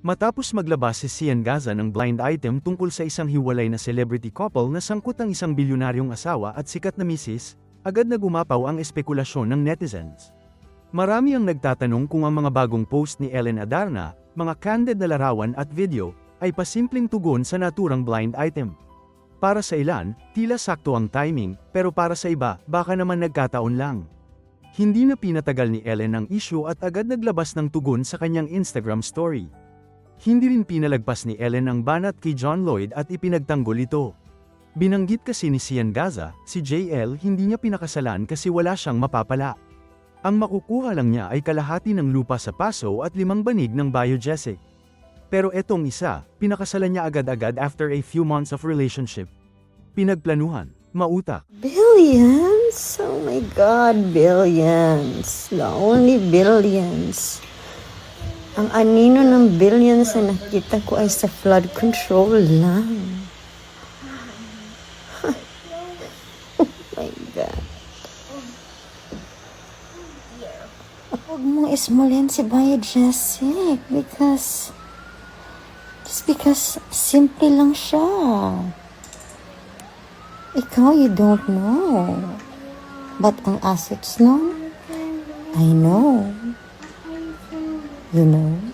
Matapos maglabas si Sian Gaza ng blind item tungkol sa isang hiwalay na celebrity couple na sangkot ng isang bilyonaryong asawa at sikat na misis, agad na gumapaw ang espekulasyon ng netizens. Marami ang nagtatanong kung ang mga bagong post ni Ellen Adarna, mga candid na larawan at video, ay pasimpleng tugon sa naturang blind item. Para sa ilan, tila sakto ang timing, pero para sa iba, baka naman nagkataon lang. Hindi na pinatagal ni Ellen ang issue at agad naglabas ng tugon sa kanyang Instagram story. Hindi rin pinalagpas ni Ellen ang banat kay John Lloyd at ipinagtanggol ito. Binanggit kasi ni Sian Gaza, si JL hindi niya pinakasalan kasi wala siyang mapapala. Ang makukuha lang niya ay kalahati ng lupa sa Paso at limang banig ng biogesic. Pero etong isa, pinakasalan niya agad-agad after a few months of relationship. Pinagplanuhan, mautak, Billions? Oh my God, billions. Only billions. Ang anino ng billions na nakita ko ay sa flood control lang. oh my God. Huwag mong ismulin si Biogesic because just because simple lang siya. Ikaw, you don't know. But ang assets nun, I know. You uh, know?